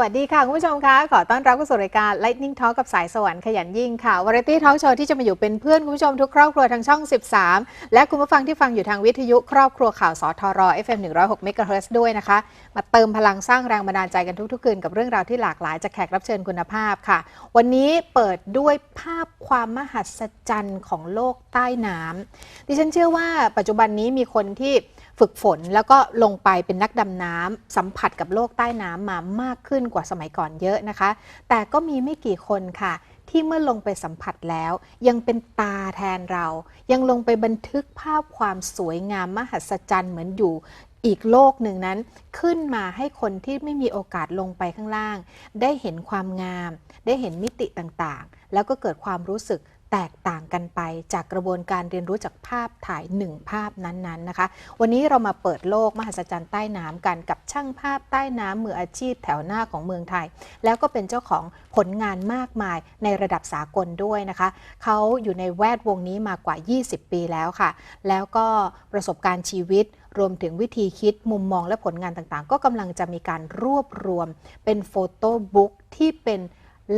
วัสดีค่ะ คุณผู้ชมคะขอต้อนรับเข้าสู่รายการ Lightning Talk กับสายสวรรค์ขยันยิ่งค่ะ Variety Talk Show ที่จะมาอยู่เป็นเพื่อนคุณผู้ชมทุกครอบครัวทางช่อง 13 และคุณผู้ฟังที่ฟังอยู่ทางวิทยุครอบครัวข่าวสทร FM 106 MHz ด้วยนะคะ มาเติมพลังสร้างแรงบันดาลใจกันทุกๆคืนกับเรื่องราวที่หลากหลายจากแขกรับเชิญคุณภาพค่ะ วันนี้เปิดด้วยภาพความมหัศจรรย์ของโลกใต้น้ำดิฉันเชื่อว่าปัจจุบันนี้มีคนที่ ฝึกฝนแล้วก็ลงไปเป็นนักดำน้ำสัมผัสกับโลกใต้น้ำมามากขึ้นกว่าสมัยก่อนเยอะนะคะ แต่ก็มีไม่กี่คนค่ะ ที่เมื่อลงไปสัมผัสแล้ว ยังเป็นตาแทนเรา ยังลงไปบันทึกภาพความสวยงามมหัศจรรย์เหมือนอยู่อีกโลกหนึ่งนั้นขึ้นมาให้คนที่ไม่มีโอกาสลงไปข้างล่าง ได้เห็นความงาม ได้เห็นมิติต่างๆ แล้วก็เกิดความรู้สึก แตกต่างกันไปจากกระบวนการเรียนรู้จากภาพถ่ายหนึ่งภาพนั้นๆนะคะ วันนี้เรามาเปิดโลกมหัศจรรย์ใต้น้ำกันกับช่างภาพใต้น้ำมืออาชีพแถวหน้าของเมืองไทย แล้วก็เป็นเจ้าของผลงานมากมายในระดับสากลด้วยนะคะ เขาอยู่ในแวดวงนี้มากว่า 20 ปีแล้วค่ะ แล้วก็ประสบการณ์ชีวิตรวมถึงวิธีคิดมุมมองและผลงานต่างๆ ก็กำลังจะมีการรวบรวมเป็นโฟโต้บุ๊กที่เป็น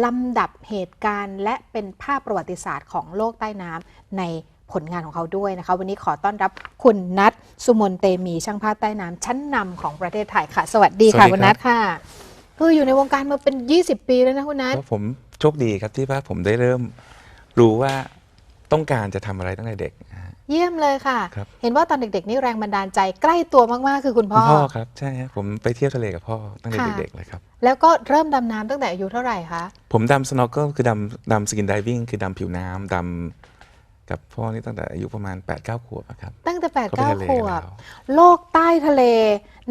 ลำดับเหตุการณ์และเป็นภาพประวัติศาสตร์ของโลกใต้น้ำในผลงานของเขาด้วยนะคะ วันนี้ขอต้อนรับคุณนัทสุมนเตมีช่างภาพใต้น้ำชั้นนำของประเทศไทยค่ะ สวัสดีค่ะสวัสดีครับ คุณนัทค่ะคืออยู่ในวงการมาเป็น 20 ปีแล้วนะคุณนัทเพราะผมโชคดีครับที่ว่าผมได้เริ่มรู้ว่าต้องการจะทำอะไรตั้งแต่เด็กนะฮะเยี่ยมเลยค่ะ ครับ เห็นว่าตอนเด็กๆ นี่แรงบันดาลใจใกล้ตัวมากๆ คือคุณคุพ่ณอพ่อครับใช่ฮะผมไปเที่ยวทะเลกับพ่อตั้งแต่ค่ะ เด็กๆเลยครับแล้วก็เริ่มดำน้ำตั้งแต่อายุเท่าไหร่คะ ผมดำสโนว์เกิลคือดำดำสกินไดวิ่งคือดำผิวน้ำดำกับพ่อนี่ตั้งแต่อายุประมาณ 8 9 ขวบอะครับ ตั้งแต่8ปดก็ไปเก้าทะเลขกับวบเราโลกใต้ทะเล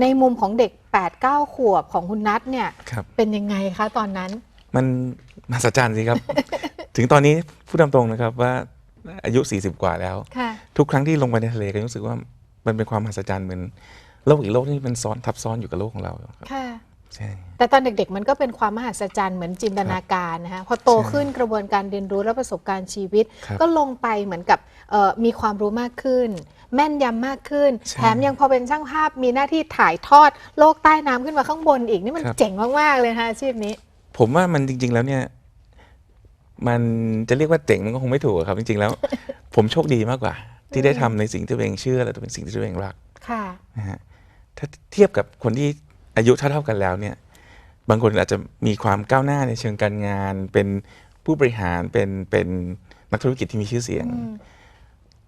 ในมุมของเด็ก8ปดเก้าขวบของคุณนัทเนี่ย ครับ เป็นยังไงคะตอนนั้น มันมหัศจรรย์สิครับ ถึงตอนนี้พูดตามตรงนะครับว่าอายุ 40 กว่าแล้ว ค่ะ ทุกครั้งที่ลงไปในทะเลก็รู้สึกว่ามันเป็นความมหัศจรรย์เหมือนโลกอีกโลกที่มันซ้อนทับซ้อนอยู่กับโลกของเราครับ ค่ะ ใช่ แต่ตอนเด็กๆ มันก็เป็นความมหัศจรรย์เหมือนจินตนาการนะคะพอโตใช่ขึ้นกระบวนการเรียนรู้และประสบการณ์ชีวิต ครับก็ลงไปเหมือนกับเอ่อมีความรู้มากขึ้น แม่นยำมากขึ้น ใช่แถมยังพอเป็นช่างภาพมีหน้าที่ถ่ายทอดโลกใต้น้ำขึ้นมาข้างบนอีกนี่มันครับ เจ๋งมากๆเลยนะคะอาชีพนี้ ผมว่ามันจริง ๆ แล้วเนี่ย มันจะเรียกว่าเจ๋งมันก็คงไม่ถูกอะครับ จริง ๆ แล้ว ผมโชคดีมากกว่า ที่ได้ทำในสิ่งที่ตัวเองเชื่อและเป็นสิ่งที่ตัวเองรักค่ะ นะฮะถ้าเทียบกับคนที่ อายุเท่าๆกันแล้วเนี่ยบางคนอาจจะมีความก้าวหน้าในเชิงการงาน เป็นผู้บริหารเป็นเป็นนักธุรกิจที่มีชื่อเสียงอืม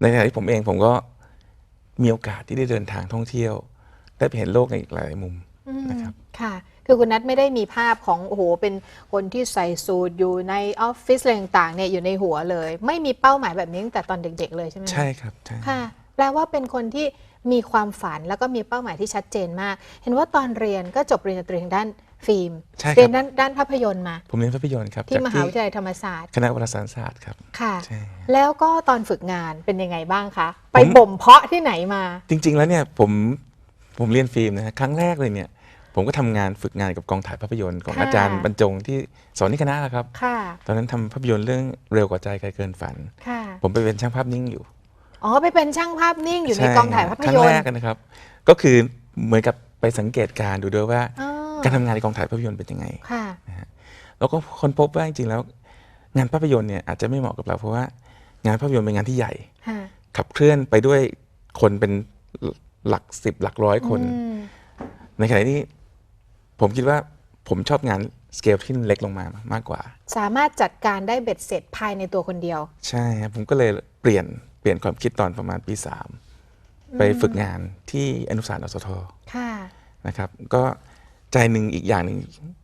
ในขณะที่ผมเองผมก็มีโอกาสที่ได้เดินทางท่องเที่ยว ได้ไปเห็นโลกในอีกหลายมุมอืมนะครับค่ะคือคุณนัทไม่ได้มีภาพของโอ้โหเป็นคนที่ใส่สูทอยู่ในออฟฟิศอะไรต่างๆเนี่ยอยู่ในหัวเลย ไม่มีเป้าหมายแบบนี้ตั้งแต่ตอนเด็ก ๆ เลยใช่ไหมคะใช่ครับใช่ค่ะแปลว่าเป็นคนที่ มีความฝันแล้วก็มีเป้าหมายที่ชัดเจนมาก เห็นว่าตอนเรียนก็จบปริญญาตรีทางด้านฟิล์มใช่คเรียรันบด้านด้านภาพยนตร์มา ผมเรียนภาพยนตร์ครับที่จากมหาวิทยาลัยธรรมศาสตร์คณะวารสารศาสตร์ครับ ค่ะ ใช่ แล้วก็ตอนฝึกงานเป็นยังไงบ้างคะ ไปผม บ่มเพาะที่ไหนมา จริง ๆ แล้วเนี่ยผมผมเรียนฟิล์มนะฮะครั้งแรกเลยเนี่ย ผมก็ทำงานฝึกงานกับกองถ่ายภาพยนตร์ของค่ะ อาจารย์บรรจงที่สอนที่คณะแหละครับ ค่ะ ตอนนั้นทำภาพยนตร์เรื่องเร็วกว่าใจใครเกินฝัน ค่ะ ผมไปเป็นช่างภาพนิ่งอยู่ อ๋อไปเป็นช่างภาพนิ่งอยู่ในช่กองถ่ายภาพครั้ยงนแรตกร์กันนะครับ ก็คือเหมือนกับไปสังเกตการณ์ดูด้วยว่าอ๋อการทำงานในกองถ่ายภาพยนตร์เป็นยังไงค่ะแล้วก็ค้นพบว่าจริงๆแล้ว งานภาพยนตร์เนี่ยอาจจะไม่เหมาะกับเราเพราะว่า งานภาพยนตร์เป็นงานที่ใหญ่ค่ะขับเคลื่อนไปด้วยคนเป็นหลักสิบหลักร้อยคนอืมในขณะที่ผมคิดว่าผมชอบงานสเกลที่เล็กลงมามากกว่า สามารถจัดการได้เบ็ดเสร็จภายในตัวคนเดียว ใช่ครับผมก็เลยเปลี่ยน เปลี่ยนความคิดตอนประมาณปีสามไปฝึกงานที่อนุสารณ์อสทค่ะนะครับ ก็ใจหนึ่งอีกอย่างหนึ่ง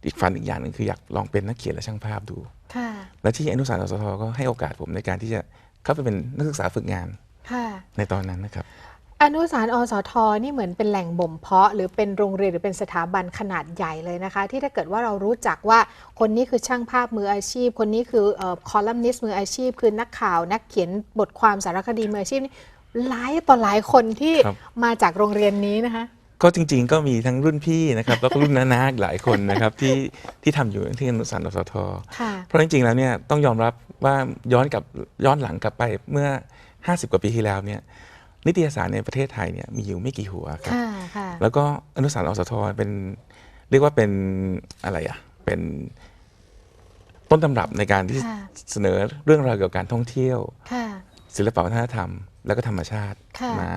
อีกฝันอีกอย่างหนึ่งคืออยากลองเป็นนักเขียนและช่างภาพดูค่ะและที่อนุสารณ์อสทก็ให้โอกาสผมในการที่จะเข้าไปเป็นนักศึกษาฝึกงานค่ะในตอนนั้นนะครับ อนุสารณ์อสทนี่เหมือนเป็นแหล่งบ่มเพาะ หรือเป็นโรงเรียนหรือเป็นสถาบันขนาดใหญ่เลยนะคะ ที่ถ้าเกิดว่าเรารู้จักว่าคนนี้คือช่างภาพมืออาชีพ คนนี้คือคอลัมนิสต์มืออาชีพ คือนักข่าวนักเขียนบทความสารคดีมืออาชีพนี่หลายต่อหลายคนที่ครับมาจากโรงเรียนนี้นะคะก็จริงๆก็มีทั้งรุ่นพี่นะครับแล้วก็รุ่นน้าๆอีกหลายคนนะครับที่ที่ทำอยู่ที่อนุสารณ์อสทค่ะเพราะจริงๆแล้วเนี่ยต้องยอมรับว่าย้อนกลับย้อนหลังกลับไปเมื่อ 50 กว่าปีที่แล้วเนี่ย นิตยสารในประเทศไทยเนี่ยมีอยู่ไม่กี่หัวครับค่ะค่ะแล้วก็อนุสารณ์อสทเป็นเรียกว่าเป็นอะไรอะเป็นต้นตำรับในการที่ค่ะเสนอเรื่องราวเกี่ยวกับการท่องเที่ยวค่ะศิลปวัฒนธรรม แล้วก็ธรรมชาติค่ะมา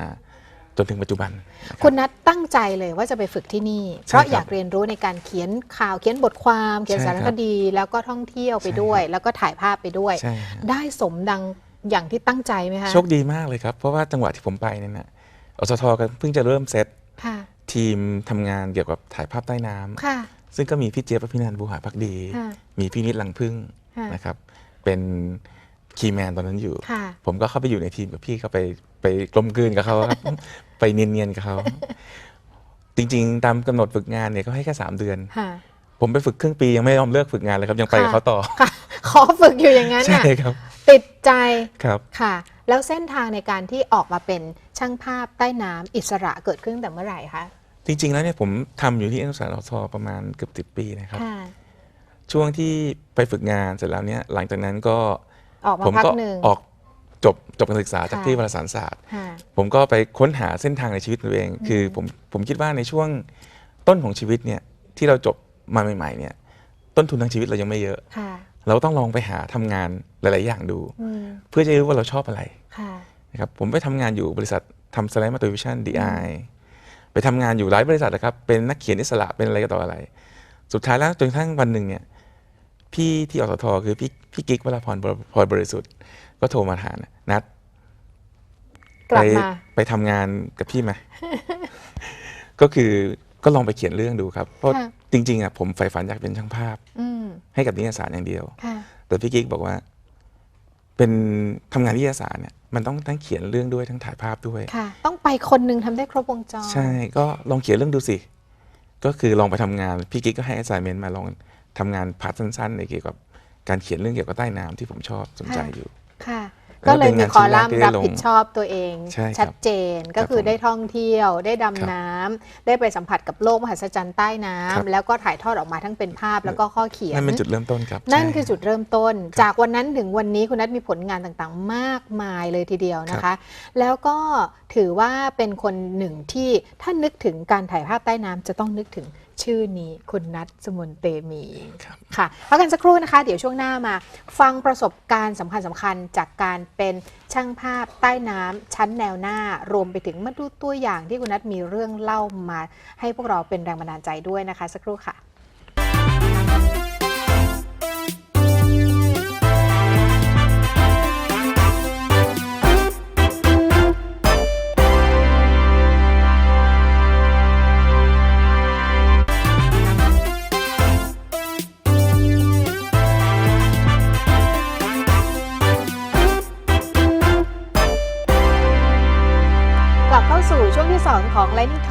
จนถึงปัจจุบันนะครับคุณนัทตั้งใจเลยว่าจะไปฝึกที่นี่ใช่เพราะครับอยากเรียนรู้ในการเขียนข่าวเขียนบทความ เขียนใช่สารครับคดี แล้วก็ท่องเที่ยวไปใช่ด้วยครับแล้วก็ถ่ายภาพไปด้วยใช่ฮะได้สมดัง อย่างที่ตั้งใจไหมคะ โชคดีมากเลยครับ เพราะว่าจังหวะที่ผมไปเนี่ยนะอสทก็เพิ่งจะเริ่มเซตค่ะทีมทำงานเกี่ยวกับถ่ายภาพใต้น้ำค่ะซึ่งก็มีพี่เจี๊ยบอภินันท์บูหาพักดีค่ะมีพี่นิดลังพึ่งค่ะนะครับ เป็นคีย์แมนตอนนั้นอยู่ค่ะผมก็เข้าไปอยู่ในทีมกับพี่เขาไปไปกลมกลืนกับเขาครับ ไปเนียนๆกับเขาจริงๆ ตามกำหนดฝึกงานเนี่ยเขาให้แค่สามเดือนค่ะผมไปฝึกครึ่งปียังไม่ยอมเลิกฝึกงานเลยครับยังไปกับเขาต่อค่ะขอฝึกอยู่อย่างนั้นใช่น่ะครับ ติดใจครับ ค่ะ แล้วเส้นทางในการที่ออกมาเป็นช่างภาพใต้น้ำอิสระเกิดขึ้นตั้งแต่เมื่อไหร่คะจริง ๆ แล้วเนี่ยผมทำอยู่ที่อนุสาวรีย์ทประมาณเกือบสิบปีนะครับ ค่ะ ช่วงที่ไปฝึกงานเสร็จแล้วเนี่ยหลังจากนั้นก็ออกมาผมพักก็หนึ่ง ออกจบจบการศึกษาจากค่ะ ที่วารสารศาสตร์ ค่ะ ผมก็ไปค้นหาเส้นทางในชีวิตตัวเอง คือผมผมคิดว่าในช่วงต้นของชีวิตเนี่ยที่เราจบมาใหม่ ๆ เนี่ยต้นทุนทางชีวิตเรายังไม่เยอะ ค่ะ เราต้องลองไปหาทำงานหลาย ๆ อย่างดูอืมเพื่อจะรู้ว่าเราชอบอะไรค่ะนะครับผมไปทำงานอยู่บริษัททำสไลด์มาตัววิชั่นดีไอไปทำงานอยู่หลายบริษัทนะครับเป็นนักเขียนอิสระเป็นอะไรก็ต่ออะไร สุดท้ายแล้วจนกระทั่งวันหนึ่งเนี่ยพี่ที่อสทคือพี่พี่กิ๊กวราพรพรบริสุทธิ์ ก็โทรมาถามนัดกลับไปมาไปทำงานกับพี่ไหมก็คือ ก็ลองไปเขียนเรื่องดูครับ เพราะค่ะ จริงๆอะผมใฝ่ฝันอยากเป็นช่างภาพ อืมให้กับนิตยสารอย่างเดียว ค่ะ แต่พี่กิ๊กบอกว่า เป็นทำงานนิตยสารเนี่ยมันต้องทั้งเขียนเรื่องด้วยทั้งถ่ายภาพด้วย ค่ะ ต้องไปคนหนึ่งทำได้ครบวงจร ใช่ก็ลองเขียนเรื่องดูสิ ก็คือลองไปทำงาน พี่กิ๊กก็ให้ assignment มาลองทำงานพาร์ทสั้นๆในเกี่ยวกับการเขียนเรื่องเกี่ยวกับใต้น้ำที่ผมชอบสนใจอยู่ ค่ะแล้ ก็วเลยเป็นมีงานคอลัมน์ชิ้นแรกที่ได้รับลงผิดชอบตัวเองใช่ครับชัดเจนก็คือผมได้ท่องเที่ยว ได้ครับดำน้ำได้ไปสัมผัสกับโลกมหัศจรรย์ใต้น้ำครับแล้วก็ถ่ายทอดออกมาทั้งเป็นภาพแล้วก็ข้อเขียนนั่นเป็นจุดเริ่มต้นครับนั่นใช่คือจุดเริ่มต้น จากวันนั้นถึงวันนี้คุณนัทมีผลงานต่างๆ มากมายเลยทีเดียวนะคะ แล้วก็ถือว่าเป็นคนหนึ่งที่ถ้านึกถึงการถ่ายภาพใต้น้ำจะต้องนึกถึง ชื่อนี้คุณนัทสมุนเตมีครับค่ะพักกันสักครู่นะคะ เดี๋ยวช่วงหน้ามา ฟังประสบการณ์สำคัญสำคัญๆจากการเป็นช่างภาพใต้น้ำชั้นแนวหน้า รวมไปถึงมาดูตัวอย่างที่คุณนัทมีเรื่องเล่ามา ให้พวกเราเป็นแรงบันดาลใจด้วยนะคะ สักครู่ค่ะ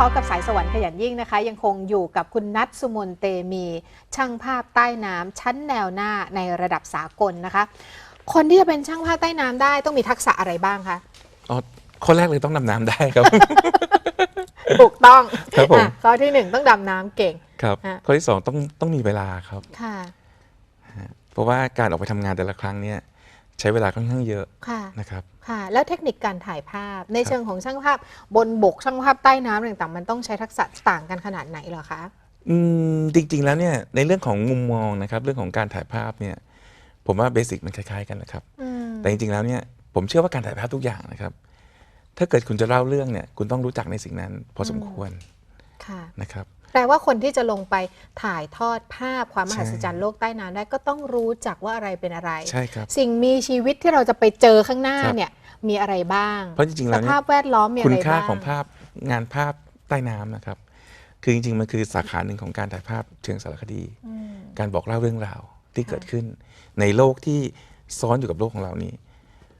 ของ Lightning Talk กับสายสวรรค์ขยันยิ่งนะคะ ยังคงอยู่กับคุณนัทสุมนเตมี ช่างภาพใต้น้ำชั้นแนวหน้าในระดับสากลนะคะ คนที่จะเป็นช่างภาพใต้น้ำได้ต้องมีทักษะอะไรบ้างคะอ๋อข้อแรกเลยต้องดำน้ำได้ครับ ถูกต้องครับผม อะข้อที่1ต้องดำน้ำเก่ง ครับฮะ ข้อที่สองต้องต้องมีเวลาครับ ค่ะ เพราะว่าการออกไปทำงานแต่ละครั้งเนี่ย ใช้เวลาค่อนข้างเยอะค่ะนะครับค่ะ แล้วเทคนิคการถ่ายภาพในเชิงของช่างภาพ บนบกช่างภาพใต้น้ำอะไรต่างๆ มันต้องใช้ทักษะต่างกันขนาดไหนเหรอคะอืมจริงๆแล้วเนี่ยในเรื่องของมุมมองนะครับเรื่องของการถ่ายภาพเนี่ยผมว่าเบสิกมันคล้ายๆกันนะครับอืมแต่จริงๆแล้วเนี่ยผมเชื่อว่าการถ่ายภาพทุกอย่างนะครับถ้าเกิดคุณจะเล่าเรื่องเนี่ยคุณต้องรู้จักในสิ่งนั้น พอสมควรค่ะนะครับ แปลว่าคนที่จะลงไปถ่ายทอดภาพความมใช่หัศจรรย์โลกใต้น้ำได้ก็ต้องรู้จักว่าอะไรเป็นอะไร ใช่ครับ สิ่งมีชีวิตที่เราจะไปเจอข้างหน้าครับ เนี่ยมีอะไรบ้างเพราะจริงๆแล้วสเนี่ยภาพแวดล้อมมีอะคุณไรค่าบ้าง ของภาพงานภาพใต้น้ำนะครับ คือจริงๆ มันคือสาขาหนึ่งของการถ่ายภาพเชิงสารคดี อืม การบอกเล่าเรื่องราวที่ค่ะเกิดขึ้น ในโลกที่ซ้อนอยู่กับโลกของเรานี้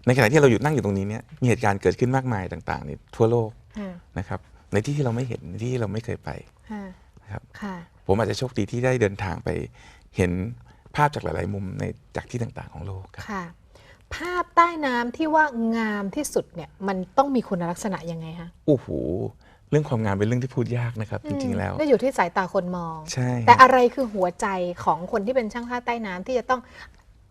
ในขณะที่เราอยู่นั่งอยู่ตรงนี้เนี่ยมีเหตุการณ์เกิดขึ้นมากมายต่างๆในทั่วโลก ค่ะ นะครับ ในที่ที่เราไม่เห็นในที่ที่เราไม่เคยไปค่ะนะครับค่ะผมอาจจะโชคดีที่ได้เดินทางไปเห็นภาพจากหลาย ๆ มุมในจากที่ต่างๆ ของโลกครับค่ะ ภาพใต้น้ำที่ว่างามที่สุดเนี่ยมันต้องมีคุณลักษณะยังไงคะโอ้โหเรื่องความงามเป็นเรื่องที่พูดยากนะครับ จริง ๆ แล้วก็อยู่ที่สายตาคนมองใช่แต่อะไรคือหัวใจของคนที่เป็นช่างภาพใต้น้ำที่จะต้อง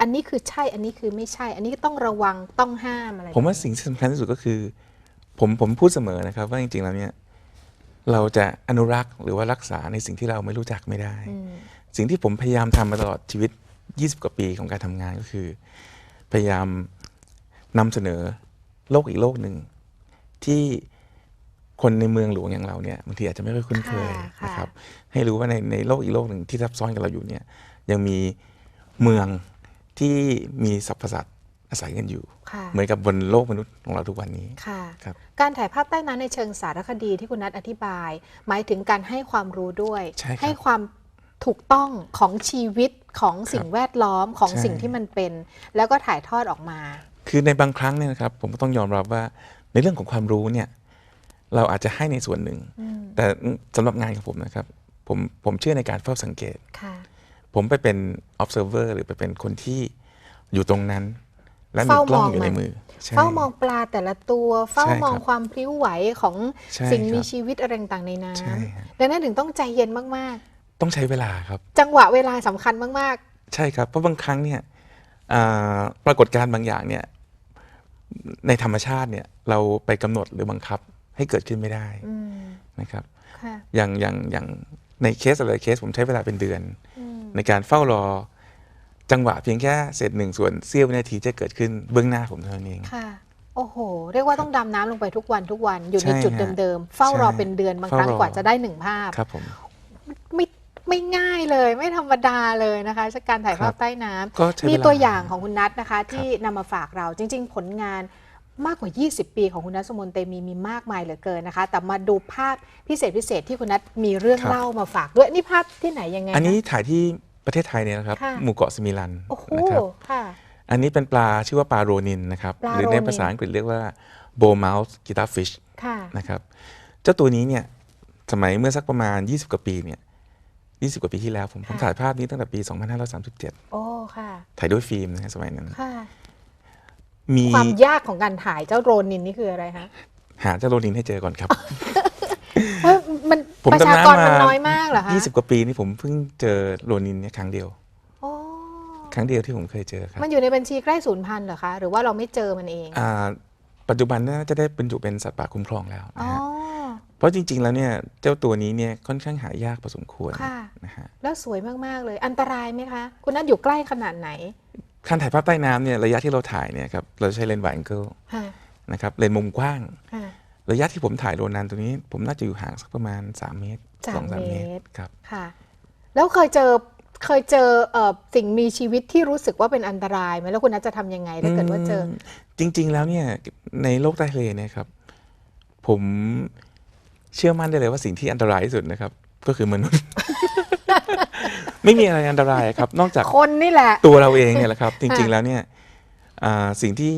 อันนี้คือใช่ อันนี้คือไม่ใช่ อันนี้ต้องระวังต้องห้ามอะไร ผมว่าแบบนี้สิ่งที่สำคัญที่สุดก็คือ ผมผมพูดเสมอนะครับ ว่าจริง ๆ แล้วเนี่ย เราจะอนุรักษ์หรือว่ารักษาในสิ่งที่เราไม่รู้จักไม่ได้อืมสิ่งที่ผมพยายามทำมาตลอดชีวิต 20 กว่าปีของการทำงานก็คือ พยายามนำเสนอโลกอีกโลกหนึ่งที่คนในเมืองหลวงอย่างเราเนี่ยบางทีอาจจะไม่ค่อยคุ้นเคยค่ะค่ะนะครับ ให้รู้ว่าในในโลกอีกโลกหนึ่งที่ซับซ้อนกับเราอยู่เนี่ยยังมีเมืองที่มีสรรพสัตว์ อาศัยกันอยู่ค่ะเหมือนกับบนโลกมนุษย์ของเราทุกวันนี้ค่ะครับการถ่ายภาพใต้น้ำในเชิงสารคดีที่คุณนัทอธิบาย หมายถึงการให้ความรู้ด้วยใช่ครับให้ความถูกต้องของชีวิตของสิ่งแวดล้อมของใช่สิ่งที่มันเป็น แล้วก็ถ่ายทอดออกมา คือในบางครั้งเนี่ยนะครับผมก็ต้องยอมรับว่าในเรื่องของความรู้เนี่ยเราอาจจะให้ในส่วนหนึ่ง แต่สำหรับงานของผมนะครับผมผมเชื่อในการเฝ้าสังเกตค่ะผมไปเป็น observer หรือไปเป็นคนที่อยู่ตรงนั้น และมีเฝ้ากล้องมองอยู่ในมันมือใช่เฝ้ามองปลาแต่ละตัว เฝ้าใช่ครับมองความพลิ้วไหวของใช่สิ่งครับมีชีวิตอะไรต่างๆในน้ใช่ครับำดังนั้นถึงต้องใจเย็นมากต้องใช้เวลาครับๆจังหวะเวลาสำคัญมากใช่ครับ เพราะบางครั้งเนี่ยอ่าปรากฏการณ์บางอย่างเนี่ยในธรรมชาติเนี่ยเราไปกำหนดหรือบังคับให้เกิดขึ้นไม่ได้ๆอืมนะครับค่ะอย่างอย่างอย่างในเคสอะไรเคสผมใช้เวลาเป็นเดือนอืมในการเฝ้ารอ จังหวะเพียงแค่เศษหนึ่งส่วนเสี้ยววินาทีจะเกิดขึ้นเบื้องหน้าผมเท่านั้นเอง ค่ะ โอ้โห เรียกว่าต้องดำน้ำลงไปทุกวันทุกวันอยู่ในใช่จุดฮะเดิมๆ เฝ้ารอใช่เป็นเดือนบางครั้งเฝ้ารอ กว่าจะได้หนึ่งภาพ ครับผม ไม่ไม่ง่ายเลยไม่ธรรมดาเลยนะคะจากการถ่ายภาพครับ ใต้น้ำ ก็ใช้เวลามีมีตัวอย่างของคุณนัทนะคะ ที่นำมาฝากเราจริง ๆ ผลงานมากกว่า 20 ปีของคุณนัทสมนเตมีมีมากมายเหลือเกินนะคะ แต่มาดูภาพพิเศษพิเศษที่คุณนัทมีเรื่องครับ เล่ามาฝากด้วยนี่ภาพที่ไหนยังไงอันนี้คะถ่ายที่ ประเทศไทยเนี่ยนะครับค่ะ หมู่เกาะสมิลันโอ้โหนะครับค่ะ อันนี้เป็นปลาชื่อว่าปลาโรนินนะครับปลาหรือในโรนิน ภาษาอังกฤษเรียกว่าโบม o ลส์กีตาร์ฟิชค่ะ นะครับเจ้าตัวนี้เนี่ยสมัยเมื่อสักประมาณ 20 กว่าปีเนี่ย20 กว่าปีที่แล้วผมผมค่ะ ถ่ายภาพนี้ตั้งแต่ปี 2537 โอ้ค่ะ ถ่ายด้วยฟิล์มนะฮะสมัยนั้น ค่ะ มีความยากของการถ่ายเจ้าโรนินนี่คืออะไรคะหาเจ้าโรนินให้เจอก่อนครับเฮ้ย มันผมประชาดำน้ำกรมันมาน้อยมากเหรอคะ20กว่าปีนี่ผมเพิ่งเจอโรนินเนี่ยครั้งเดียว โอ้ครั้งเดียวที่ผมเคยเจอครับมันอยู่ในบัญชีใกล้สูญพันธุ์เหรอคะ หรือว่าเราไม่เจอมันเองอ่าปัจจุบันน่าจะได้บรรจุเป็นสัตว์ป่าคุ้มครองแล้วอ๋อนะฮะเพราะจริง ๆ แล้วเนี่ยเจ้าตัวนี้เนี่ยค่อนข้างหายากพอสมควรค่ะ นะฮะแล้วสวยมาก ๆ เลย อันตรายไหมคะ คุณนัทอยู่ใกล้ขนาดไหนการถ่ายภาพใต้น้ำเนี่ยระยะที่เราถ่ายเนี่ยครับเราใช้เลนส์ไวแองเกิลค่ะนะครับเลนส์มุมกว้างค่ะ ระยะที่ผมถ่ายโรนันตัวนี้ ผมน่าจะอยู่ห่างสักประมาณ 3 เมตรสามสองสามเมเมตตรรครับค่ะ แล้วเคยเจอเคยเจอเอ่อสิ่งมีชีวิตที่รู้สึกว่าเป็นอันตรายไหมแล้วคุณนัทจะทำยังไงถ้าเกิดว่าเจอมจริง ๆ แล้วเนี่ยในโลกใต้ทะเลเนี่ยครับ ผมเชื่อมั่นได้เลยว่าสิ่งที่อันตรายที่สุดนะครับ ก็คือมนุษย์ ไม่มีอะไรอันตรายครับ นอกจากคนนี่แหละ ตัวเราเองเนี่ยแหละครับ จริงค่ะๆแล้วเนี่ยอ่าสิ่งที่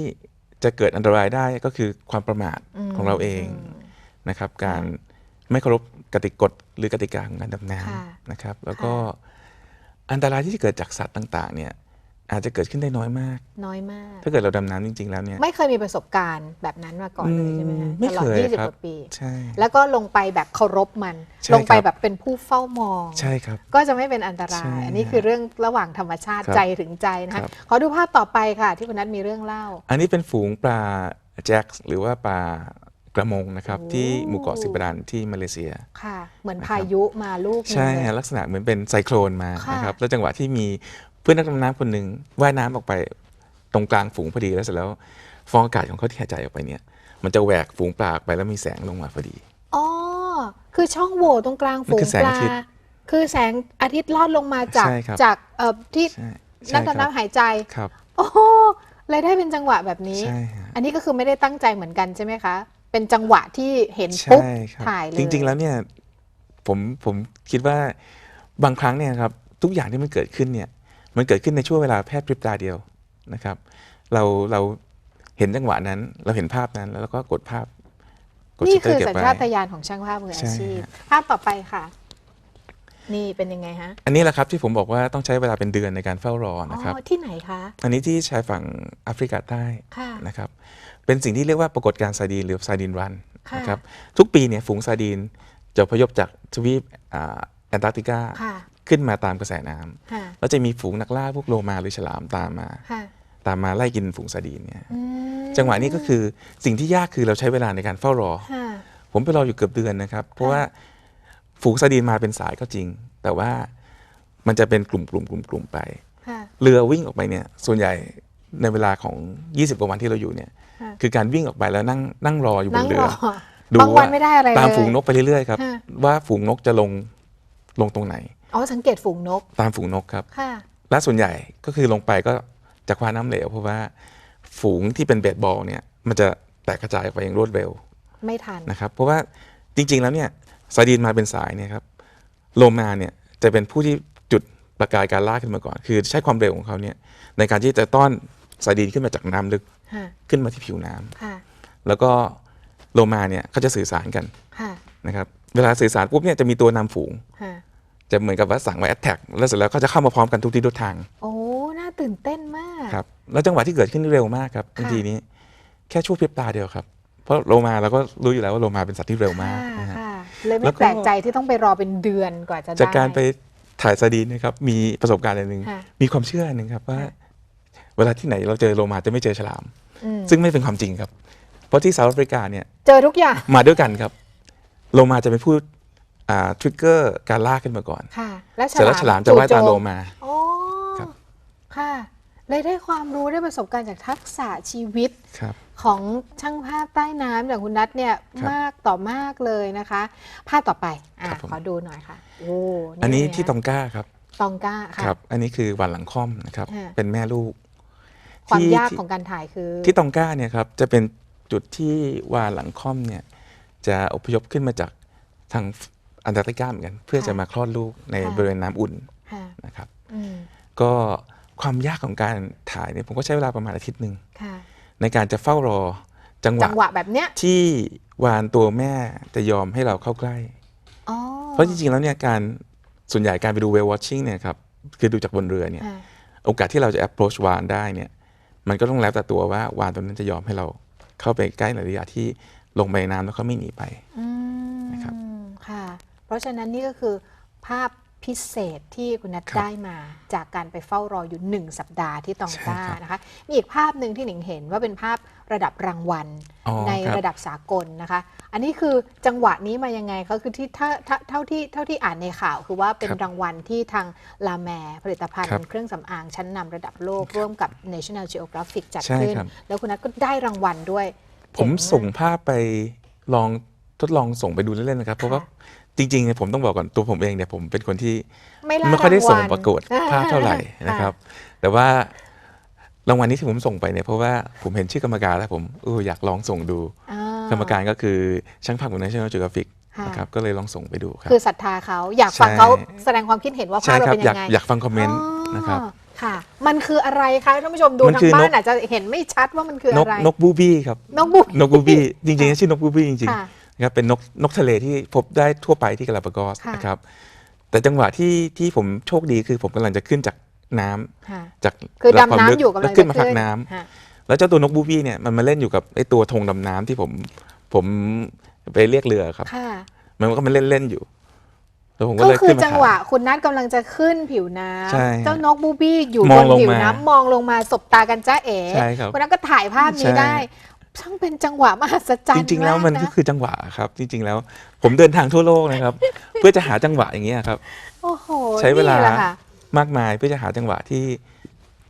จะเกิดอันตรายได้ก็คือความประมาทอืมของเราเองนะครับ การไม่เคารพกติกฎหรือกติกาของการดำน้ค่ะำนะครับ แล้วก็อันตรายที่จะเกิดจากสัตว์ต่าง ๆ เนี่ย อาจจะเกิดขึ้นได้น้อยมาก น้อยมาก ถ้าเกิดเราดำน้ำจริง ๆ แล้วเนี่ย ไม่เคยมีประสบการณ์แบบนั้นมาก่อนเลยใช่ไหมคะอืมไม่ตลอดเคย20ครับกว่าปี ใช่ แล้วก็ลงไปแบบเคารพมัน ใช่ลงไปครับ แบบเป็นผู้เฝ้ามอง ใช่ครับ ก็จะไม่เป็นอันตราใช่ย อันนี้คือเรื่องระหว่างธรรมชาติครับใจถึงใจนะครัคะบ ขอดูภาพต่อไปค่ะ ที่คุณนัทมีเรื่องเล่า อันนี้เป็นฝูงปลาแจ็คหรือว่าปลากระมงนะครับ โอ้ ที่หมู่เกาะสิบดานที่มาเลเซีย ค่ะ เหมือนนะครับพายุมาลูกหนึ่งใช่เลย ฮะลักษณะเหมือนเป็นไซโครนมาค่ะ นะครับแล้วจังหวะที่มี เพื่อนนักดำน้ำคนหนึ่งว่ายน้ำออกไปตรงกลางฝูงพอดีแล้วเสร็จแล้ว ฟองอากาศของเขาที่หายใจออกไปเนี่ย มันจะแหวกฝูงปลาออกไปแล้วมีแสงลงมาพอดีอ๋อคือช่องโหว่ตรงกลางฝูมันงคือแสงปลาอาทิตย์คือแสงอาทิตย์ลอดลงมาจากใช่ครับจากเอ่อที่ใช่นัใช่กครับดำน้ำหายใจครับโอ้โหเลยได้เป็นจังหวะแบบนี้ใช่ฮะอันนี้ก็คือไม่ได้ตั้งใจเหมือนกันใช่ไหมคะ เป็นจังหวะที่เห็นปุ๊บใช่ครับถ่ายเลย จริง ๆ แล้วเนี่ยผมผมคิดว่าบางครั้งเนี่ยครับทุกอย่างที่มันเกิดขึ้นเนี่ย มันเกิดขึ้นในช่วงเวลาแพทย์พริบตาเดียวนะครับ เราเราเห็นจังหวะนั้น เราเห็นภาพนั้นแล้วเราก็กดภาพกดนี่ชัตเตอคือร์เก็บสัญไว้ชาตญาณของช่างภาพมืออาใช่ชีพฮะภาพต่อไปค่ะ นี่เป็นยังไงฮะ อันนี้แหละครับที่ผมบอกว่าต้องใช้เวลาเป็นเดือนในการเฝ้ารออ๋นะครับอที่ไหนคะ อันนี้ที่ชายฝั่งแอฟริกาใต้ค่ะนะครับ เป็นสิ่งที่เรียกว่าปรากฏการณ์ซาดีนหรือซาดีนรันค่ะนะครับ ทุกปีเนี่ยฝูงซาดีนจะอพยพจากทวีปอ่าแอนตาร์กติกาค่ะ ขึ้นมาตามกระแสน้ำค่ะแล้วจะมีฝูงนักล่าพวกโลมาหรือฉลามตามมา ค่ะ ตามมาไล่กินฝูงซาดีนเนี่ยอืมจังหวะนี้ก็คือสิ่งที่ยากคือเราใช้เวลาในการเฝ้ารอ ค่ะ ผมไปรออยู่เกือบเดือนนะครับ เพราะว่าฝูงซาดีนมาเป็นสายก็จริง แต่ว่ามันจะเป็นกลุ่มกลุ่มกลุ่มกลุ่มไป ค่ะ เรือวิ่งออกไปเนี่ยส่วนใหญ่ในเวลาของ 20กว่าวันที่เราอยู่เนี่ยค่ะ คือการวิ่งออกไปแล้วนั่งนั่งรออยู่บนั่นงเรืรออดูบางวันไม่ได้อะไรเลยตามฝูงนกไปเรื่อยๆครับค่ะว่าฝูงนกจะลงลงตรงไหน อ๋อสังเกตฝูงนก ตามฝูงนกครับ ค่ะ และส่วนใหญ่ก็คือลงไปก็จะคว้าน้ำเหลว เพราะว่าฝูงที่เป็นเบสบอลเนี่ยมันจะแตกกระจายออกไปอย่างรวดเร็วไม่ทัน นะครับ เพราะว่าจริงๆแล้วเนี่ยซาดีนมาเป็นสายเนี่ยครับโลมาเนี่ยจะเป็นผู้ที่จุดประกายการล่าขึ้นมาก่อน คือใช้ความเร็วของเขาเนี่ยในการที่จะต้อนซาดีนขึ้นมาจากน้ำลึกค่ะ ขึ้นมาที่ผิวน้ำค่ะ แล้วก็โลมาเนี่ยเขาจะสื่อสารกันค่ะ นะครับเวลาสื่อสารปุ๊บเนี่ยจะมีตัวนำฝูง ค่ะ จะเหมือนกับว่าสั่งไว้แอตแทกแล้วเสร็จแล้วเขาจะเข้ามาพร้อมกันทุกทิศทุกทางโอ้น่าตื่นเต้นมากครับแล้วจังหวะที่เกิดขึ้นเร็วมากครับค่ะบางทีนี้แค่ชั่วพริบตาเดียวครับ เพราะโลมาเราก็รู้อยู่แล้วว่าโลมาเป็นสัตว์ที่เร็วมากค่ะนะฮะค่ะเลยแล้ไม่วก็แปลกใจที่ต้องไปรอเป็นเดือนกว่าจะได้จากการไปถ่ายซาดีนนะครับมีประสบการณ์อันหนึ่งค่ะมีความเชื่ออันหนึ่งครับว่าค่ะเวลาที่ไหนเราเจอโลมาจะไม่เจอฉลามอืมซึ่งไม่เป็นความจริงครับ เพราะที่เซาท์แอฟริกาเนี่ยเจอทุกอย่างมาด้วยกันครับโลมาจะเป็นผู้ ทริกเกอร์การล่าขึ้นมาก่อนค่ะแล้วเสร็จแล้วฉลามจะว่ายตามโลมา โอ้ครับ ค่ะเลยได้ความรู้ได้ประสบการณ์จากทักษะชีวิตครับ ของช่างภาพใต้น้ำอย่างคุณนัทเนี่ยครับมากต่อมากเลยนะคะ ภาพต่อไปอะครับผม ขอดูหน่อยค่ะ โอ้อันนี้เลยะที่ตองก้าครับตองก้าค่ะ ครับ อันนี้คือวันหลังค่อมนะครับ ค่ะ เป็นแม่ลูกความที่ยากที่ ของการถ่ายคือ ที่ตองก้าเนี่ยครับจะเป็นจุดที่วานหลังค่อมเนี่ยจะอพยพขึ้นมาจากทาง อันตาร์กติกาเหมือนกัน เพื่อค่ะจะมาคลอดลูกในค่ะบริเวณน้ำอุ่นค่ะนะครับอืมก็ความยากของการถ่ายเนี่ยผมก็ใช้เวลาประมาณอาทิตย์หนึ่งค่ะในการจะเฝ้ารอจังหจัวะงหวะแบบเนี้ยที่วานตัวแม่จะยอมให้เราเข้าใกล้อ๋อเพราะจริงๆแล้วเนี่ยการส่วนใหญ่การไปดู whale watching เนี่ยครับคือดูจากบนเรือเนี่ยค่ะโอกาสที่เราจะ approach วานได้เนี่ย มันก็ต้องแล้วแต่ตัวว่าวานตัวนั้นจะยอมให้เราเข้าไปใกล้ในระยะที่ลงไปในน้ำแล้วเขาไม่หนีไป อืม นะครับ ค่ะ เพ ราะฉะนั้นนี่ก็คือภาพพิเศษที่คุณนัทครับได้มาจากการไปเฝ้ารออยู่หนึ่งสัปดาห์ที่ตองก้าใช่ครับนะคะ มีอีกภาพหนึ่งที่หนิงเห็นว่าเป็นภาพระดับรางวัลอ๋อในครับระดับสากลนะคะ อันนี้คือจังหวะนี้มายังไงเขาคือที่ถ้าถ้าเท่าที่เท่าที่อ่านในข่าว คือว่าเป็นครับรางวัลที่ทางลาแมผลิตภัณฑ์ครับเครื่องสำอางชั้นนำระดับโลกร่วมกับ National Geographic จัดใช่ขึ้นครับแล้วคุณนัทก็ได้รางวัลด้วย ผมเจ๋ากส่งภาพไปลองทดลองส่งไปดูเล่นๆนะครับเพราะว่า จริงๆเนี่ยผมต้องบอกก่อนตัวผมเองเนี่ยผมเป็นคนที่ไม่ล่าไม่ค่อยได้ส่งรางวัล ประกวดภาพเท่าไหร่นะครับ แต่ว่ารางวัลนี้ที่ผมส่งไปเนี่ยเพราะว่าผมเห็นชื่อกรรมการแล้วผมเอออยากลองส่งดู อ่ากรรมการก็คือช่างภาพของ National Geographic ค่ะนะครับก็เลยลองส่งไปดูครับ คือศรัทธาเขาอยากฟังใช่ เขาแสดงความคิดเห็นว่าภาใช่พเราครับเป็นอยัยากงไงอยากฟังคอมเมนต์อ๋อนะครับค่ะ มันคืออะไรคะท่านผู้ชมดูมันทาคืงอนกบ้านอาจจะเห็นไม่ชัดว่ามันคือนกอะไรนกบูบี้ครับ นกบุกนกบูบี้จริงๆชื่อนกบูบี้จริงค่ะๆ นะครับเป็นนกนกทะเลที่พบได้ทั่วไปที่กาลาปากอสค่ะ นะครับแต่จังหวะที่ที่ผมโชคดีคือผมกำลังจะขึ้นจากน้ำค่ะ จากคือระดับความดำลึกน้ำอยู่กำลัแล้งวจะขึ้นมาพักน้ำค่ะแล้วเจ้าตัวนกบูบี้เนี่ยมันมาเล่นอยู่กับไอ้ตัวธงดำน้ำที่ผมผมไปเรียกเรือครับ ค่ะ มันก็มันเล่นเล่นๆอยู่ แล้วผมก็ก็เลยคืขึ้อนมาจังถ่ายหวะคุณนัทกำลังจะขึ้นผิวน้ใช่ำเจ้านกบูบี้อยู่มบองนลงผิวมาน้ำมองลงมาสบตากันจ้าเอ๋ใช่ครับคุณนัทก็ถ่ายภาพนี้ใช่ ได้ ช่างเป็นจังหวะมหัศจรรจย์ริงๆ แล้วมันากก็นะคือจังหวะครับ จริง ๆ แล้ว ผมเดินทางทั่วโลกนะครับ เพื่อจะหาจังหวะอย่างเงี้ยครับโอ้โหใช้เวลานี่แหละค่ะมากมายเพื่อจะหาจังหวะที่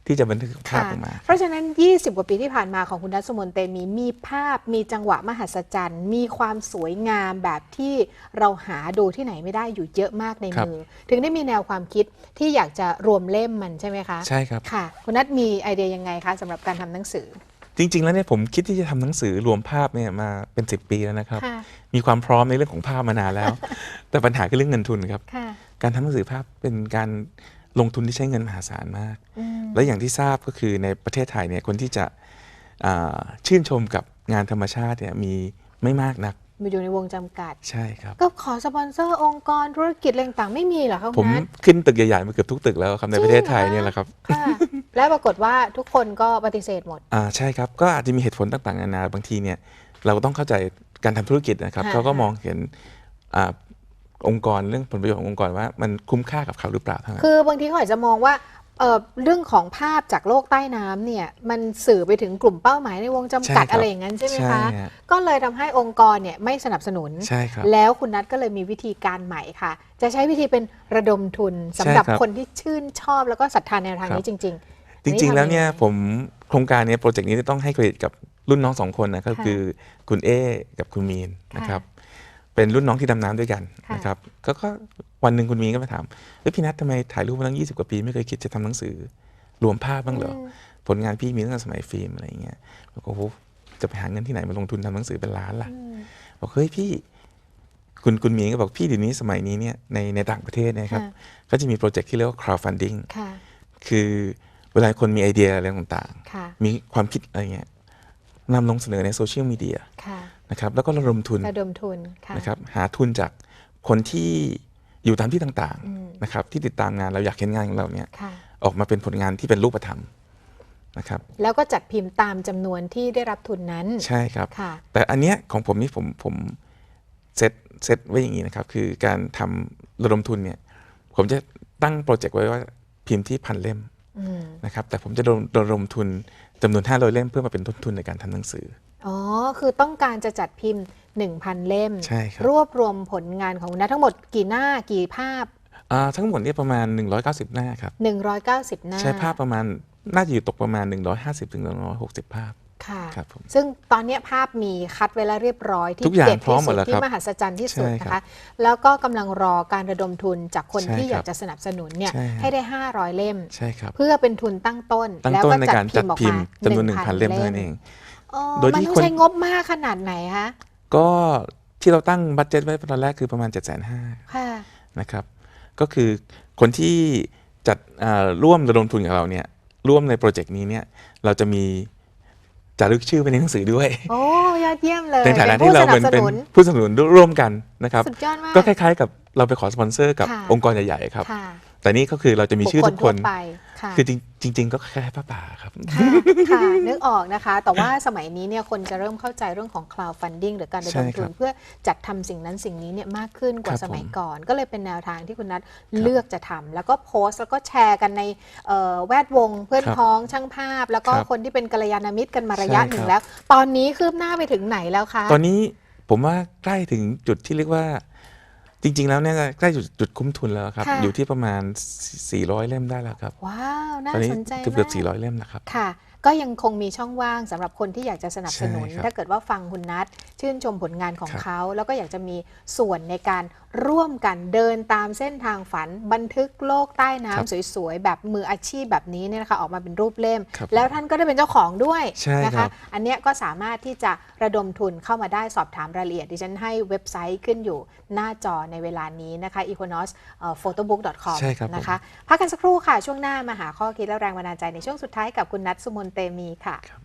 ที่จะบันทึกภาพค่ะออกมา เพราะฉะนั้น 20 กว่าปีที่ผ่านมาของคุณนัทสมนเตมีมีภาพมีจังหวะมหัศจรรย์ มีความสวยงามแบบที่เราหาดูที่ไหนไม่ได้อยู่เยอะมากในครับมือ ถึงได้มีแนวความคิดที่อยากจะรวมเล่มมันใช่ไหมคะ ใช่ครับ ค่ะ คุณนัทมีไอเดียยังไงคะสำหรับการทำหนังสือ จริง ๆ แล้วเนี่ยผมคิดที่จะทำหนังสือรวมภาพเนี่ยมาเป็น 10 ปีแล้วนะครับค่ะมีความพร้อมในเรื่องของภาพมานานแล้ว แต่ปัญหาคือเรื่องเงินทุนครับค่ะการทำหนังสือภาพเป็นการลงทุนที่ใช้เงินมหาศาลมากอืมและอย่างที่ทราบก็คือในประเทศไทยเนี่ยคนที่จะอ่าชื่นชมกับงานธรรมชาติเนี่ยมีไม่มากนัก มีอยู่ในวงจำกัด ใช่ครับ ก็ขอสปอนเซอร์องค์กรธุรกิจอะไรต่างๆไม่มีเหรอคะผคุณมนัทขึ้นตึกใหญ่ๆมาเกือบทุกตึกแล้วครับในประเทศไทยเนี่ยแหละครับค่ะและปรากฏว่าทุกคนก็ปฏิเสธหมดอ่าใช่ครับ ก็อาจจะมีเหตุผลต่างๆนานาบางทีเนี่ยเราก็ต้องเข้าใจการทำธุรกิจนะครับค่ะเขาก็มองเห็นอาองค์กรเรื่องผลประโยชน์ขององค์กรว่ามันคุ้มค่ากับเขาหรือเปล่าเท่านั้นคือบางทีเขาอาจจะมองว่า เอ่อเรื่องของภาพจากโลกใต้น้ำเนี่ยมันสื่อไปถึงกลุ่มเป้าหมายในวงจำกัดใช่ครับอะไรอย่างนั้นใช่ไหมใช่คะฮะก็เลยทำให้องค์กรเนี่ยไม่สนับสนุน ใช่ครับแล้วคุณนัทก็เลยมีวิธีการใหม่ค่ะ จะใช้วิธีเป็นระดมทุนสำหรับใช่ครับ คนที่ชื่นชอบแล้วก็ศรัทธาแนวทางนี้จริง จริง ๆ แล้วเนี่ยทำยังไงผมโครงการเนี้โปรเจกต์นี้ต้องให้เครดิตกับรุ่นน้องสองคนนะก็ค่ะคือคุณเอกับคุณมีนค่ะนะครับ เป็นรุ่นน้องที่ดำน้ำด้วยกันค่ะนะครับก็ก็วันหนึ่งคุณมีนก็มาถามเฮ้ยพี่นัททำไมถ่ายรูปมาตั้ง 20 กว่าปี ไม่เคยคิดจะทำหนังสือ รวมภาพบ้างเหรออืมผลงานพี่มีตั้งแต่สมัยฟิล์มอะไรอย่างเงี้ยบอกโอ้โหจะไปหาเงินที่ไหนมาลงทุนทำหนังสือเป็นล้านล่ะอืมบอกเฮ้ยพี่ คุณคุณมีนก็บอกพี่เดี๋ยวนี้สมัยนี้เนี่ยในในต่างประเทศเนะครับ ค่ะ ก็จะมีโปรเจกต์ที่เรียกว่า crowdfunding ค่ะ คือเวลาคนมีไอเดียอะไรต่างค่ะ ๆ มีความคิดอะไรเงี้ย นำลงเสนอในโซเชียลมีเดียค่ะนะครับแล้วก็ระดมทุนระดมทุนค่ะนะครับหาทุนจากคนที่อยู่ตามที่ต่างอืมๆนะครับที่ติดตามงานเราอยากเห็นงานของเราเนี่ยค่ะออกมาเป็นผลงานที่เป็นรูปธรรมนะครับแล้วก็จัดพิมพ์ตามจำนวนที่ได้รับทุนนั้นใช่ครับค่ะแต่อันเนี้ยของผมนี่ผมผมเซตเซตไว้อย่างนี้นะครับ คือการทำระดมทุนเนี่ยผมจะตั้งโปรเจกต์ไว้ว่าพิมพ์ที่พันเล่มอืมนะครับแต่ผมจะระดมระดมทุน จำนวน 500 เล่มเพื่อมาเป็นต้นทุนในการทำหนังสือ อ๋อ คือต้องการจะจัดพิมพ์ 1,000 เล่ม ใช่ครับรวบรวมผลงานของคุณนัททั้งหมดกี่หน้ากี่ภาพ อ่าทั้งหมดเนี่ยประมาณ 190 หน้าครับ 190 หน้า ใช้ภาพประมาณน่าจะอยู่ตกประมาณ 150ถึง160 ภาพ ค่ะครับผม ซึ่งตอนเนี้ยภาพมีคัดไว้แล้วเรียบร้อยที่ทุกอย่างเด็ดพร้อที่มหมสุดดแล้วที่ครับมหัศจรรย์ที่สุดใช่นะครัคะ บแล้วก็กำลังรอการระดมทุนจากคนใช่ที่อยากครับจะสนับสนุนเนี่ยใช่ครับให้ได้ 500 เล่ม ใช่ครับ เพื่อเป็นทุนตั้งต้นตั้งแล้วต้นก็ในจัดการพิจัมดพ์ออกพิมมาพ์จำนวน 1,000 เล่มเท่านั้นเองอ๋อโดยที่มันต้องคน ใช้งบมากขนาดไหนคะก็ที่เราตั้งบัตเจ็ตไว้ตอนแรกคือประมาณ 7 5 0 0 0ค่ะ นะครับ ก็คือคนที่จัดอ่าร่วมระดมทุนกับเราเนี่ยร่วมในโปรเจกต์นี้เนี่ยเราจะมี จารึกชื่อไปในหนังสือด้วย โอ้ยอดเยี่ยมเลยในฐานะผู้ที่เราสนัเป็นบสเป็นนุนผู้สนับสนุนร่วมกันนะครับ สุดยอดมาก ก็คล้ายๆ กับเราไปขอสปอนเซอร์กับค่ะองค์กรใหญ่ๆครับค่ะ แต่นี่ก็คือเราจะมีชื่อทุกคนบุลทั่วไปค่ะคือจริงจริงๆก็คล้ายๆป้าป่าครับค่ะค่ะนึกออกนะคะ แต่ว่าสมัยนี้เนี่ยคนจะเริ่มเข้าใจเรื่องของ cloud funding หรือการระดมใช่ทุครันบเพื่อจัดทำสิ่งนั้นสิ่งนี้เนี่ยมากขึ้นกว่าครับสมัยผมก่อน ก็เลยเป็นแนวทางที่คุณนัทเลือกจะทำแล้วก็โพสต์แล้วก็แชร์กันในเอ่อแวดวงเพื่อนครับพ้องช่างภาพ แล้วก็ครับคนที่เป็นกัลยาณมิตรกันมาระยะใช่หนึ่งครับแล้ว ตอนนี้คืบหน้าไปถึงไหนแล้วคะตอนนี้ผมว่าใกล้ถึงจุดที่เรียกว่า จริง ๆ แล้วเนี่ยใกล้จุดจุดคุ้มทุนแล้วครับ ค่ะ อยู่ที่ประมาณ 400 เล่มได้แล้วครับว้าว น่าตอนนี้สนใจเกือบมาเกือบก400 เล่มนะครับ ค่ะ ก็ยังคงมีช่องว่างสำหรับคนที่อยากจะสนับสนุนใช่ครับถ้าเกิดว่าฟังคุณนัทชื่นชมผลงานของครับเขา แล้วก็อยากจะมีส่วนในการร่วมกันเดินตามเส้นทางฝัน บันทึกโลกใต้น้ำสวยๆ แบบมืออาชีพแบบนี้เนี่ยนะคะออกมาเป็นรูปเล่มครับแล้วท่านก็ได้เป็นเจ้าของด้วยใช่นะครัคะบอันเนี้ยก็สามารถที่จะระดมทุนเข้ามาได้สอบถามรายละเอียด ดิฉันให้เว็บไซต์ขึ้นอยู่หน้าจอในเวลานี้นะคะ equinox photobook.com ใช่ครับผมนะคะพักกันสักครู่ค่ะช่วงหน้ามาหาข้อคิดและแรงบันดาลใจในช่วงสุดท้ายกับคุณนัทสุมนเตมีค่ะ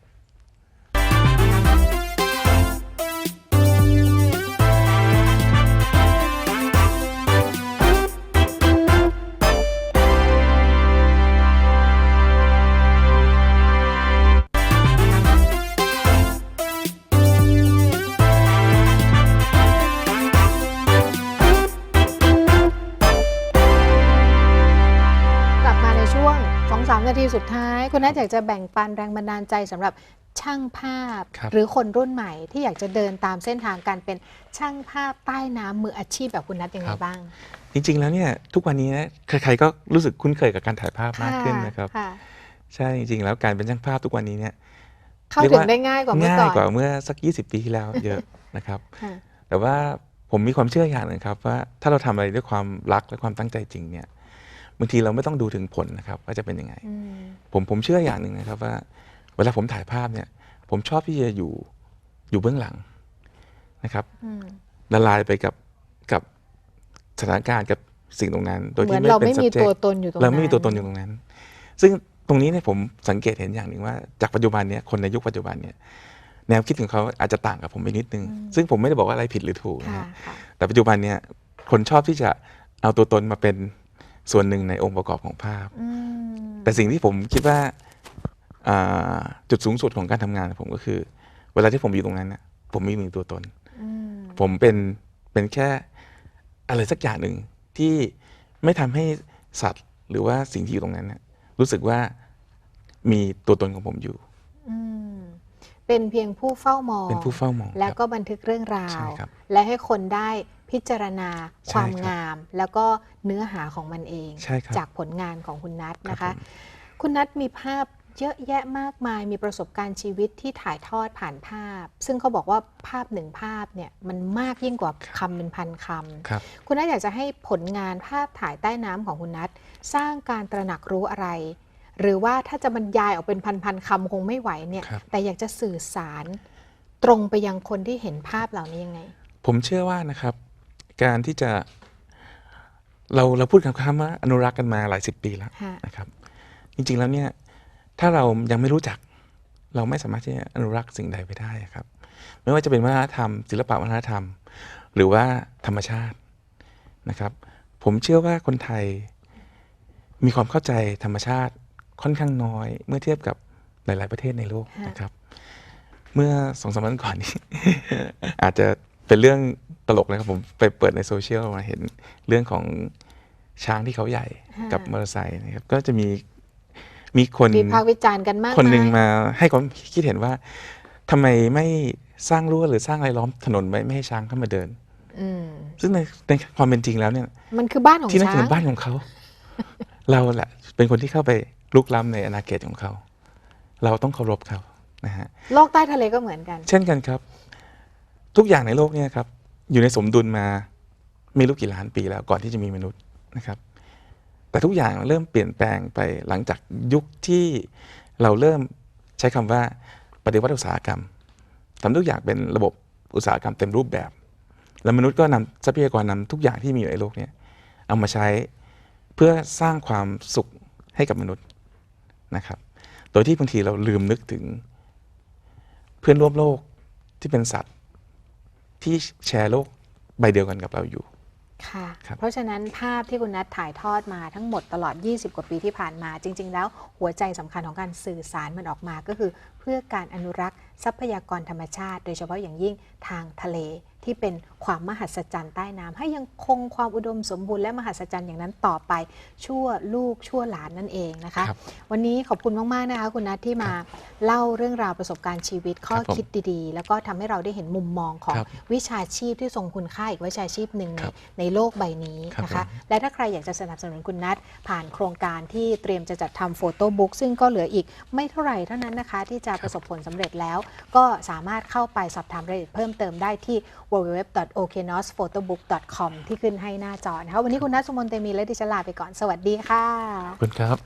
ายคุณนัทอยากจะแบ่งปันแรงบันดาลใจสำหรับช่างภาพครับหรือคนรุ่นใหม่ที่อยากจะเดินตามเส้นทางการเป็นช่างภาพใต้น้ำมืออาชีพแบบคุณนัทยังไงบ้าง จริง ๆ แล้วเนี่ยทุกวันนี้นะใครๆก็รู้สึกคุ้นเคยกับการถ่ายภาพมากขึ้นนะครับค่ะใช่จริงๆแล้วการเป็นช่างภาพทุกวันนี้เนี่ยเข้าเรียกถึงว่าได้ง่ายกว่าเมื่อง่ายก่อนกว่าเมื่อสัก 20 ปีที่แล้วเยอะนะครับค่ะแต่ว่าผมมีความเชื่ออย่างหนึ่งครับว่าถ้าเราทำอะไรด้วยความรักและความตั้งใจจริงเนี่ย บางทีเราไม่ต้องดูถึงผลนะครับว่าจะเป็นยังไงอืมผมผมเชื่ออย่างหนึ่งนะครับว่า เวลาผมถ่ายภาพเนี่ย ผมชอบที่จะอยู่อยู่เบื้องหลังนะครับอืมละลายไปกับกับสถานการณ์กับสิ่งตรงนั้น โดยเหมืที่อนไม่เราเป็นไม่มี subject ตัวตนอยู่ตรงนั้นเราไม่มีตัวตนอยู่ตรงนั้น ซึ่งตรงนี้เนี่ยผมสังเกตเห็นอย่างหนึ่งว่าจากปัจจุบันเนี่ยคนในยุคปัจจุบันเนี่ยแนวคิดของเขาอาจจะต่างกับผมไปนิดนึง ซึ่งผมไม่ได้บอกว่าอะไรผิดหรือถูกนะค่ะฮะค่ะแต่ปัจจุบันเนี่ยคนชอบที่จะเอาตัวตนมาเป็น ส่วนหนึ่งในองค์ประกอบของภาพอืมแต่สิ่งที่ผมคิดว่าอ่าจุดสูงสุดของการทำงานของผมก็คือ เวลาที่ผมอยู่ตรงนั้นน่ะผมไม่มีตัวตนอืมผมเป็นเป็นแค่อะไรสักอย่างหนึ่งที่ไม่ทำให้สัตว์หรือว่าสิ่งที่อยู่ตรงนั้นน่ะรู้สึกว่ามีตัวตนของผมอยู่อืมเป็นเพียงผู้เฝ้ามอง เป็นผู้เฝ้ามอง แล้วครับก็บันทึกเรื่องราใช่วครับและให้คนได้ พิจารณาใช่ความครับงาม แล้วก็เนื้อหาของมันเองใช่ครับจากผลงานของคุณนัทนะครัคะบผมคุณนัทมีภาพเยอะแยะมากมายมีประสบการณ์ชีวิตที่ถ่ายทอดผ่านภาพ ซึ่งเขาบอกว่าภาพหนึ่งภาพเนี่ยมันมากยิ่งกว่าคำเป็นพันคำครับคุณนัทอยากจะให้ผลงานภาพถ่ายใต้น้ำของคุณนัทสร้างการตระหนักรู้อะไร หรือว่าถ้าจะบรรยายออกเป็นพันๆคำคงไม่ไหวเนี่ยครับแต่อยากจะสื่อสารตรงไปยังคนที่เห็นภาพเหล่านี้ยังไง ผมเชื่อว่านะครับ การที่จะเราเราพูดคำว่าอนุรักษ์กันมาหลายสิบปีแล้วฮะนะครับ จริงๆแล้วเนี่ยถ้าเรายังไม่รู้จัก เราไม่สามารถที่จะอนุรักษ์สิ่งใดไปได้ครับ ไม่ว่าจะเป็นวัฒนธรรม ศิลปะวัฒนธรรม หรือว่าธรรมชาตินะครับ ผมเชื่อว่าคนไทยมีความเข้าใจธรรมชาติค่อนข้างน้อย เมื่อเทียบกับหลาย ๆ ประเทศในโลกฮะนะครับ เมื่อสองสามวันก่อนนี้ อาจจะเป็นเรื่อง ตลกนะครับผมไปเปิดในโซเชียลมาเห็นเรื่องของช้างที่เขาใหญ่กับมอเตอร์ไซค์นะครับก็จะมีมีคนวิพากษ์วิจารณ์กันมากคนหนึ่งยมาให้ความคิดเห็นว่าทำไมไม่สร้างรั้วหรือสร้างอะไรล้อมถนนไว้ไม่ให้ช้างเข้ามาเดินอืมซึ่งในในความเป็นจริงแล้วเนี่ย มันคือบ้านของที่นั่นช้าคืงอบ้านของเขา เราแหละเป็นคนที่เข้าไปลุกล้ำในอาณาเขตของเขา เราต้องเคารพเขานะฮะโลกใต้ทะเลก็เหมือนกัน เช่นกันครับ ทุกอย่างในโลกเนี่ยครับ อยู่ในสมดุลมาไม่รู้กี่ล้านปีแล้วก่อนที่จะมีมนุษย์นะครับ แต่ทุกอย่างเริ่มเปลี่ยนแปลงไปหลังจากยุคที่เราเริ่มใช้คำว่าปฏิวัติอุตสาหกรรมทำทุกอย่างเป็นระบบอุตสาหกรรมเต็มรูปแบบ แล้วมนุษย์ก็นำทรัพยากรนำทุกอย่างที่มีอยู่ในโลกนี่ยเอามาใช้เพื่อสร้างความสุขให้กับมนุษย์นะครับ โดยที่บางทีเราลืมนึกถึงเพื่อนร่วมโลกที่เป็นสัตว์ ที่แชร์โลกใบเดียวกันกับเราอยู่ ค่ะ ครับ เพราะฉะนั้นภาพที่คุณนัทถ่ายทอดมาทั้งหมดตลอด 20 กว่าปีที่ผ่านมา จริง ๆ แล้วหัวใจสำคัญของการสื่อสารมันออกมาก็คือ เพื่อการอนุรักษ์ทรัพยากรธรรมชาติ โดยเฉพาะอย่างยิ่งทางทะเล ที่เป็นความมหัศจรรย์ใต้น้ำให้ยังคงความอุดมสมบูรณ์และมหัศจรรย์อย่างนั้นต่อไปชั่วลูกชั่วหลานนั่นเองนะคะครับวันนี้ขอบคุณมาก ๆ นะคะคุณนัทที่มาเล่าเรื่องราวประสบการณ์ชีวิตข้อครับผมคิดดีๆ แล้วก็ทำให้เราได้เห็นมุมมองของครับวิชาชีพที่ทรงคุณค่าอีกวิชาชีพหนึ่งในครับในโลกใบนี้นะครัคะบผมและถ้าใครอยากจะสนับสนุนคุณนัทผ่านโครงการที่เตรียมจะจัดทำโฟโต้บุ๊กซึ่งก็เหลืออีกไม่เท่าไหร่เท่านั้นนะคะที่จะประสบผลสำเร็จแล้ว ก็สามารถเข้าไปสอบถามรายละเอียดเพิ่มเติมได้ที่ www.oknosphotobook.com ที่ขึ้นให้หน้าจอนะคะวันนี้คุณนัทสมนเตมีและดิฉันลาไปก่อนสวัสดีค่ะขอบคุณครับ